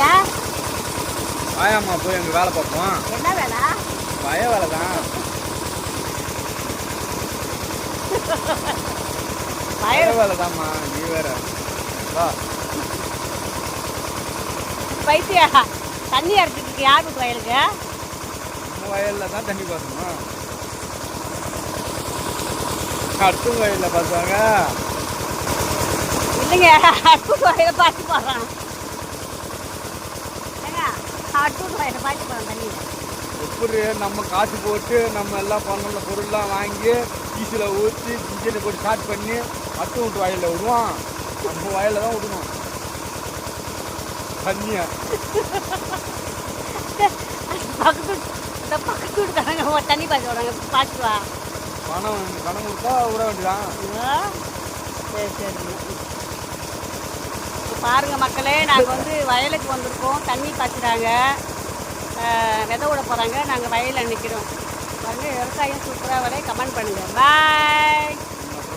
ஏன் வாயாம்மா போய் அங்கே வேலை பார்ப்போம். என்ன வேலை? வய வேலை தான். வயல் வேலை தான்மா நீ வேற. வா. பைத்தியா தண்ணி அரைச்சிட்டு யார் வயலுக்கு? வயலில் தான் தண்ணி பாசணும் அடுத்த வயலில் பார்த்தாங்க இல்லைங்க அட்டூர் வயலை பார்த்து போகிறான் எப்படி நம்ம காசு போட்டு நம்ம எல்லாம் பண்ணல பொருள்லாம் வாங்கி ஈஸியில் ஊற்றி இன்ஜினை போட்டு ஸ்டார்ட் பண்ணி அட்டு விட்டு வயலில் விடுவோம் நம்ம வயலில் தான் விடணும். தண்ணியை. பக்கத்து இந்த பக்கத்து வீட்டுக்காரங்க தண்ணி பாய்ச்சி விடுறாங்க பணம் பணம் கொடுத்தா விட வேண்டியதான்? சரி சரி. பாருங்கள் மக்களே நாங்கள் வந்து வயலுக்கு வந்திருக்கோம். தண்ணி பாய்ச்சுறாங்க. விதை விட போகிறாங்க நாங்கள் வயலில் நிற்கிறோம் வந்து விவசாயம் சூப்பராக வரைய கமெண்ட் பண்ணுங்கள் பாய்